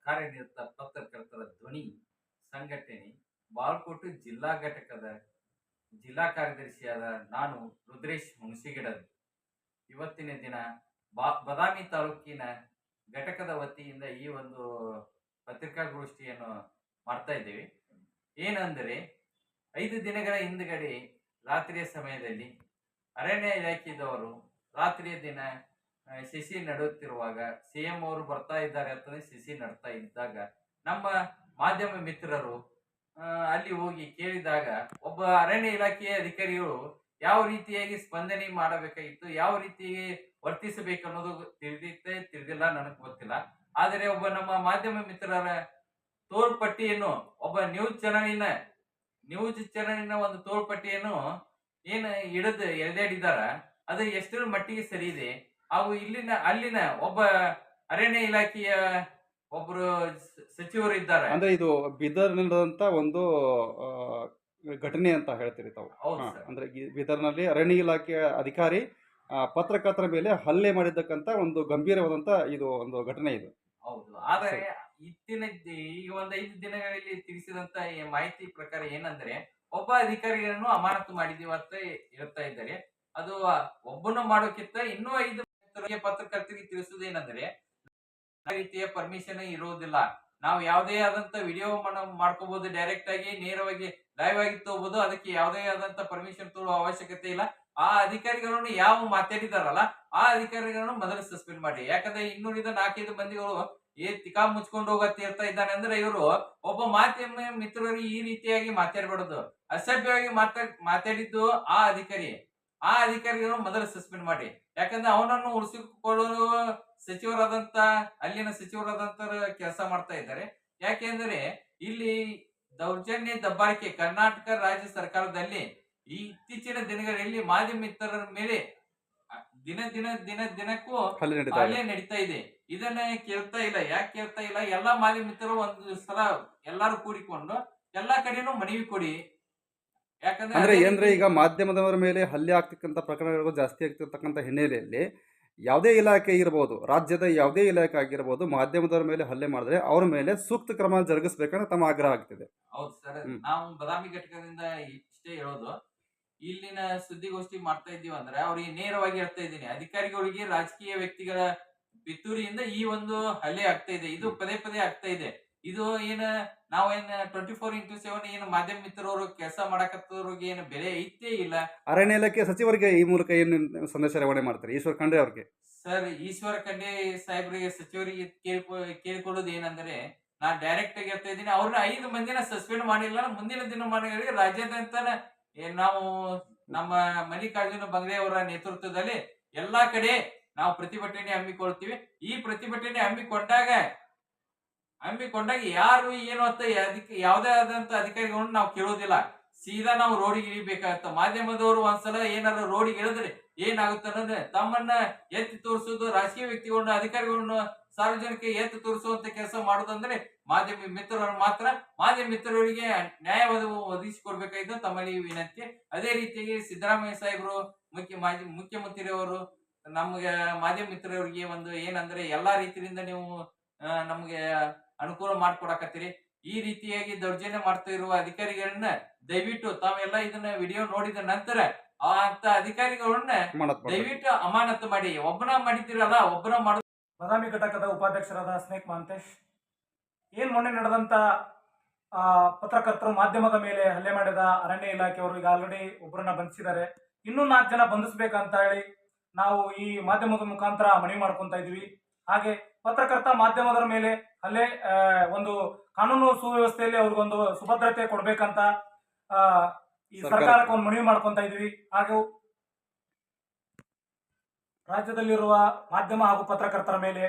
ಕಾರ್ಯನಿರತ ಪತ್ರಕರ್ತರ ಧ್ವನಿ ಸಂಘಟನೆ ಬಾಳ್ಕೋಟು ಜಿಲ್ಲಾ ಘಟಕದ ಜಿಲ್ಲಾ ಕಾರ್ಯದರ್ಶಿಯಾದ ನಾನು ರುದ್ರೇಶ್ ಹುಣಸಿಗಿಡದ್. ಇವತ್ತಿನ ದಿನ ಬಾ, ಬದಾಮಿ ತಾಲೂಕಿನ ಘಟಕದ ವತಿಯಿಂದ ಈ ಒಂದು ಪತ್ರಿಕಾಗೋಷ್ಠಿಯನ್ನು ಮಾಡ್ತಾ ಇದ್ದೇವೆ. ಏನಂದರೆ, ಐದು ದಿನಗಳ ಹಿಂದ್ಗಡೆ ರಾತ್ರಿಯ ಸಮಯದಲ್ಲಿ ಅರಣ್ಯ ಇಲಾಖೆಯವರು ರಾತ್ರಿಯ ದಿನ ಶಿಶಿ ನಡೆಯುತ್ತಿರುವಾಗ ಸಿ ಎಂ ಅವರು ಬರ್ತಾ ಇದ್ದಾರೆ ಅಂತಂದ್ರೆ ಶಿಶಿ ನಡ್ತಾ ಇದ್ದಾಗ ನಮ್ಮ ಮಾಧ್ಯಮ ಮಿತ್ರರು ಅಲ್ಲಿ ಹೋಗಿ ಕೇಳಿದಾಗ ಒಬ್ಬ ಅರಣ್ಯ ಇಲಾಖೆಯ ಅಧಿಕಾರಿಗಳು ಯಾವ ರೀತಿಯಾಗಿ ಸ್ಪಂದನೆ ಮಾಡಬೇಕಾಗಿತ್ತು, ಯಾವ ರೀತಿಯಾಗಿ ವರ್ತಿಸಬೇಕು ಅನ್ನೋದು ತಿಳಿದಿತ್ತೆ ತಿಳಿದಿಲ್ಲ, ನನಗೆ ಗೊತ್ತಿಲ್ಲ. ಆದರೆ ಒಬ್ಬ ನಮ್ಮ ಮಾಧ್ಯಮ ಮಿತ್ರರ ತೋರ್ಪಟ್ಟಿಯನ್ನು ಒಬ್ಬ ನ್ಯೂಸ್ ಚಾನಲಿನ ನ್ಯೂಸ್ ಚಾನಲಿನ ಒಂದು ತೋರ್ಪಟ್ಟಿಯನ್ನು ಏನು ಹಿಡಿದು ಎಳೆದಾಡಿದಾರ ಅದು ಎಷ್ಟರ ಮಟ್ಟಿಗೆ ಸರಿ ಇದೆ ಹಾಗೂ ಇಲ್ಲಿನ ಅಲ್ಲಿನ ಒಬ್ಬ ಅರಣ್ಯ ಇಲಾಖೆಯ ಒಬ್ರು ಸಚಿವರು ಇದ್ದಾರೆ. ಅಂದ್ರೆ ಇದು ಬೀದರ್ ನಡೆದಂತ ಒಂದು ಘಟನೆ ಅಂತ ಹೇಳ್ತೀರಿ ತಾವು. ಅಂದ್ರೆ ಬಿದರ್ನಲ್ಲಿ ಅರಣ್ಯ ಇಲಾಖೆಯ ಅಧಿಕಾರಿ ಪತ್ರಕರ್ತರ ಮೇಲೆ ಹಲ್ಲೆ ಮಾಡಿದ್ದಕ್ಕಂತ ಒಂದು ಗಂಭೀರವಾದಂತ ಇದು ಒಂದು ಘಟನೆ ಇದು. ಹೌದು. ಆದರೆ ಇತ್ತಿನ ಈಗ ಒಂದು ಐದು ದಿನಗಳಲ್ಲಿ ತಿಳಿಸಿದಂತ ಮಾಹಿತಿ ಪ್ರಕಾರ ಏನಂದ್ರೆ ಒಬ್ಬ ಅಧಿಕಾರಿಗಳನ್ನು ಅಮಾನತು ಮಾಡಿದೀವಿ ಅಂತ ಹೇಳ್ತಾ ಇದ್ದಾರೆ. ಅದು ಒಬ್ಬನ ಮಾಡೋಕ್ಕಿಂತ ಇನ್ನೂ ಐದು ಮಂದಿಗೆ ಪತ್ರಕರ್ತರಿಗೆ ತಿಳಿಸುವುದೇನೆಂದ್ರೆ ರೀತಿಯ ಪರ್ಮಿಷನ್ ಇರೋದಿಲ್ಲ ನಾವು ಯಾವುದೇ ಆದಂತ ವಿಡಿಯೋ ಮಾಡ್ಕೋಬಹುದು ಡೈರೆಕ್ಟ್ ಆಗಿ, ನೇರವಾಗಿ ಲೈವ್ ಆಗಿ ತಗೋಬಹುದು ಅದಕ್ಕೆ ಯಾವುದೇ ಆದಂತ ಪರ್ಮಿಷನ್ ತಗೊಳ್ಳುವ ಅವಶ್ಯಕತೆ ಇಲ್ಲ. ಆ ಅಧಿಕಾರಿಗಳನ್ನು ಯಾವ ಮಾತಾಡಿದಾರಲ್ಲ, ಆ ಅಧಿಕಾರಿಗಳನ್ನು ಮೊದಲು ಸಸ್ಪೆಂಡ್ ಮಾಡಿ. ಯಾಕಂದ್ರೆ ಇನ್ನುಳಿದ ನಾಲ್ಕೈದು ಮಂದಿಗಳು ಏ ತಿಕಾ ಮುಚ್ಕೊಂಡು ಹೋಗತ್ತೆ ಇರ್ತಾ ಇದ್ದಾನೆ ಅಂದ್ರೆ ಇವರು ಒಬ್ಬ ಮಾಧ್ಯಮ ಮಿತ್ರರು ಈ ರೀತಿಯಾಗಿ ಮಾತಾಡ್ಬಾರ್ದು. ಅಸಭ್ಯವಾಗಿ ಮಾತಾಡ್, ಮಾತಾಡಿದ್ದು ಆ ಅಧಿಕಾರಿ. ಆ ಅಧಿಕಾರಿಗಳನ್ನು ಮೊದಲು ಸಸ್ಪೆಂಡ್ ಮಾಡಿ. ಯಾಕಂದ್ರೆ ಅವನನ್ನು ಉಳಿಸಿಕೊಳ್ಳಲು ಸಚಿವರಾದಂತ ಅಲ್ಲಿನ ಸಚಿವರಾದಂತ ಕೆಲಸ ಮಾಡ್ತಾ ಇದ್ದಾರೆ. ಯಾಕೆಂದ್ರೆ ಇಲ್ಲಿ ದೌರ್ಜನ್ಯ ದಬ್ಬಾಳಿಕೆ ಕರ್ನಾಟಕ ರಾಜ್ಯ ಸರ್ಕಾರದಲ್ಲಿ ಈ ಇತ್ತೀಚಿನ ದಿನಗಳಲ್ಲಿ ಮಾಧ್ಯಮಿತರ ಮಿತ್ರರ ಮೇಲೆ ದಿನ ದಿನ ದಿನ ದಿನಕ್ಕೂ ಹಲ್ಲೆ ನಡೀತಾ ಇದೆ. ಇದನ್ನ ಕೇಳ್ತಾ ಇಲ್ಲ. ಯಾಕೆ ಕೇಳ್ತಾ ಇಲ್ಲ? ಎಲ್ಲಾ ಮಾಧ್ಯಮ ಮಿತ್ರರು ಒಂದು ಸಲ ಎಲ್ಲಾರು ಕೂಡಿಕೊಂಡು ಎಲ್ಲಾ ಕಡೆನೂ ಮನವಿ ಕೊಡಿ. ಅಂದ್ರೆ ಏನಂದ್ರೆ ಈಗ ಮಾಧ್ಯಮದವರ ಮೇಲೆ ಹಲ್ಲೆ ಆಗ್ತಕ್ಕಂಥ ಪ್ರಕರಣಗಳು ಜಾಸ್ತಿ ಆಗ್ತಿರ್ತಕ್ಕಂಥ ಹಿನ್ನೆಲೆಯಲ್ಲಿ ಯಾವುದೇ ಇಲಾಖೆ ಇರಬಹುದು ರಾಜ್ಯದ ಯಾವುದೇ ಇಲಾಖೆ ಆಗಿರಬಹುದು ಮಾಧ್ಯಮದವರ ಮೇಲೆ ಹಲ್ಲೆ ಮಾಡಿದ್ರೆ ಅವ್ರ ಮೇಲೆ ಸೂಕ್ತ ಕ್ರಮ ಜರುಗಿಸಬೇಕಂದ್ರೆ ತಮ್ಮ ಆಗ್ರಹ ಆಗ್ತಿದೆ. ಹೌದು ಸರ್. ನಾವು ಬದಾಮಿ ಘಟಕದಿಂದ ಇಷ್ಟೇ ಹೇಳೋದು. ಇಲ್ಲಿನ ಸುದ್ದಿಗೋಷ್ಠಿ ಮಾಡ್ತಾ ಇದ್ದೀವಿ ಅಂದ್ರೆ ಅವ್ರಿಗೆ ನೇರವಾಗಿ ಹೇಳ್ತಾ ಇದ್ದೀನಿ. ಅಧಿಕಾರಿಗಳಿಗೆ ರಾಜಕೀಯ ವ್ಯಕ್ತಿಗಳ ಪಿತೂರಿಯಿಂದ ಈ ಒಂದು ಹಲ್ಲೆ ಆಗ್ತಾ ಇದೆ. ಇದು ಪದೇ ಪದೇ ಆಗ್ತಾ ಇದೆ. ಇದು ಏನ ಏನ್ ಟ್ವೆಂಟಿ ಫೋರ್ ಇಂಟು ಸೆವೆನ್ ಏನು ಮಾಧ್ಯಮ ಮಿತ್ರರು ಕೆಲಸ ಮಾಡಕತ್ತವ್ರಿಗೆ ಏನು ಬೆಲೆ ಐತೇ ಇಲ್ಲ. ಅರಣ್ಯ ಇಲಾಖೆ ಸಚಿವರಿಗೆ ಈ ಮೂಲಕ ಏನು ಸಂದೇಶ ರವಾನೆ ಮಾಡ್ತಾರೆ? ಈಶ್ವರ್ ಖಂಡ್ರೆ ಅವ್ರಿಗೆ. ಸರ್ ಈಶ್ವರ ಖಂಡೆ ಸಾಹೇಬ್ರಿಗೆ ಸಚಿವರಿಗೆ ಕೇಳ್ಕೊ ಕೇಳ್ಕೊಳ್ಳೋದು ಏನಂದ್ರೆ ನಾ ಡೈರೆಕ್ಟ್ ಆಗಿ ಹೇಳ್ತಾ ಇದ್ದೀನಿ ಅವ್ರನ್ನ ಐದು ಮಂದಿನ ಸಸ್ಪೆಂಡ್ ಮಾಡಿಲ್ಲ ಮುಂದಿನ ದಿನಮಾನಗಳಿಗೆ ರಾಜ್ಯಾದ್ಯಂತ ನಾವು ನಮ್ಮ ಮಲ್ಲಿಕಾರ್ಜುನ ಬಂಗ್ಲೆ ಅವರ ನೇತೃತ್ವದಲ್ಲಿ ಎಲ್ಲಾ ಕಡೆ ನಾವು ಪ್ರತಿಭಟನೆ ಹಮ್ಮಿಕೊಳ್ತೀವಿ. ಈ ಪ್ರತಿಭಟನೆ ಹಮ್ಮಿಕೊಂಡಾಗ ಹಮ್ಮಿಕೊಂಡಾಗ ಯಾರು ಏನು ಅಂತ ಅದಕ್ಕೆ ಯಾವುದೇ ಆದಂತ ಅಧಿಕಾರಿಗಳನ್ನ ನಾವು ಕೇಳೋದಿಲ್ಲ. ಸೀದಾ ನಾವು ರೋಡಿಗೆ ಇಳಿಬೇಕಾಗತ್ತ. ಮಾಧ್ಯಮದವರು ಒಂದ್ಸಲ ಏನಾದ್ರು ರೋಡಿಗೆ ಇಳಿದ್ರೆ ಏನಾಗುತ್ತೆ ಅನ್ನೋದ್ರೆ ತಮ್ಮನ್ನ ಎತ್ತಿ ತೋರಿಸೋದು, ರಾಜಕೀಯ ವ್ಯಕ್ತಿಗಳನ್ನ, ಅಧಿಕಾರಿಗಳನ್ನ ಸಾರ್ವಜನಿಕ ಎತ್ತಿ ತೋರಿಸುವಂತ ಕೆಲಸ ಮಾಡೋದಂದ್ರೆ ಮಾಧ್ಯಮ ಮಿತ್ರರು ಮಾತ್ರ, ಮಾಧ್ಯಮ ಮಿತ್ರರಿಗೆ ನ್ಯಾಯವಾದ ಒದಗಿಸಿಕೊಡ್ಬೇಕಾಯ್ತು ತಮ್ಮಲ್ಲಿ ವಿನಂತಿ. ಅದೇ ರೀತಿಯಾಗಿ ಸಿದ್ದರಾಮಯ್ಯ ಸಾಹೇಬರು, ಮುಖ್ಯ ಮಾಜಿ, ಮುಖ್ಯಮಂತ್ರಿಯವರು, ನಮ್ಗೆ ಮಾಧ್ಯಮ ಮಿತ್ರರಿಗೆ ಒಂದು ಏನಂದ್ರೆ ಎಲ್ಲಾ ರೀತಿಯಿಂದ ನೀವು ನಮ್ಗೆ ಅನುಕೂಲ ಮಾಡ್ಕೊಡಕತ್ತೀರಿ. ಈ ರೀತಿಯಾಗಿ ದೌರ್ಜನ್ಯ ಮಾಡ್ತಾ ಇರುವ ಅಧಿಕಾರಿಗಳನ್ನ ದಯವಿಟ್ಟು ತಾವೆಲ್ಲ ಇದನ್ನ ವಿಡಿಯೋ ನೋಡಿದ ನಂತರ ಆ ಅಂತ ಅಧಿಕಾರಿಗಳನ್ನ ದಯವಿಟ್ಟು ಅಮಾನತು ಮಾಡಿ. ಒಬ್ಬನ ಮಾಡಿದಿರಲ್ಲ ಒಬ್ಬನ ಮಾಡ ಬದಾಮಿ ಘಟಕದ ಉಪಾಧ್ಯಕ್ಷರಾದ ಸ್ನೇಕ್ ಮಹಂತೇಶ್ ಏನ್ ಮೊನ್ನೆ ನಡೆದಂತ ಆ, ಪತ್ರಕರ್ತರು ಮಾಧ್ಯಮದ ಮೇಲೆ ಹಲ್ಲೆ ಮಾಡಿದ ಅರಣ್ಯ ಇಲಾಖೆಯವರು ಈಗ ಆಲ್ರೆಡಿ ಒಬ್ಬರನ್ನ ಬಂಧಿಸಿದ್ದಾರೆ. ಇನ್ನೂ ನಾಲ್ಕು ಜನ ಬಂಧಿಸ್ಬೇಕಂತ ಹೇಳಿ ನಾವು ಈ ಮಾಧ್ಯಮದ ಮುಖಾಂತರ ಮನವಿ ಮಾಡ್ಕೊಂತ ಇದೀವಿ ಹಾಗೆ ಪತ್ರಕರ್ತ ಮಾಧ್ಯಮದರ ಮೇಲೆ ಅಲ್ಲೇ ಒಂದು ಕಾನೂನು ಸುವ್ಯವಸ್ಥೆಯಲ್ಲಿ ಅವ್ರಿಗೊಂದು ಸುಭದ್ರತೆ ಕೊಡ್ಬೇಕಂತ ಆ, ಈ ಸರ್ಕಾರಕ್ಕೆ. ಒಂದು ಮನವಿ ಮಾಡ್ಕೊಂತ ಇದೀವಿ ಹಾಗೂ ರಾಜ್ಯದಲ್ಲಿರುವ ಮಾಧ್ಯಮ ಹಾಗೂ ಪತ್ರಕರ್ತರ ಮೇಲೆ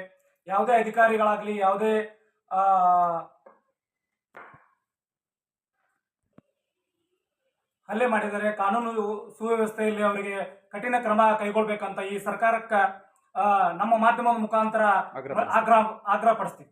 ಯಾವುದೇ ಅಧಿಕಾರಿಗಳಾಗ್ಲಿ ಯಾವುದೇ ಆ, ಹಲ್ಲೆ ಮಾಡಿದರೆ ಕಾನೂನು ಸುವ್ಯವಸ್ಥೆಯಲ್ಲಿ ಅವರಿಗೆ ಕಠಿಣ ಕ್ರಮ ಕೈಗೊಳ್ಬೇಕಂತ ಈ ಸರ್ಕಾರಕ್ಕೆ ನಮ್ಮ ಮಾಧ್ಯಮದ ಮುಖಾಂತರ ಆಗ್ರಹ ಆಗ್ರಹ ಪಡಿಸ್ತೀವಿ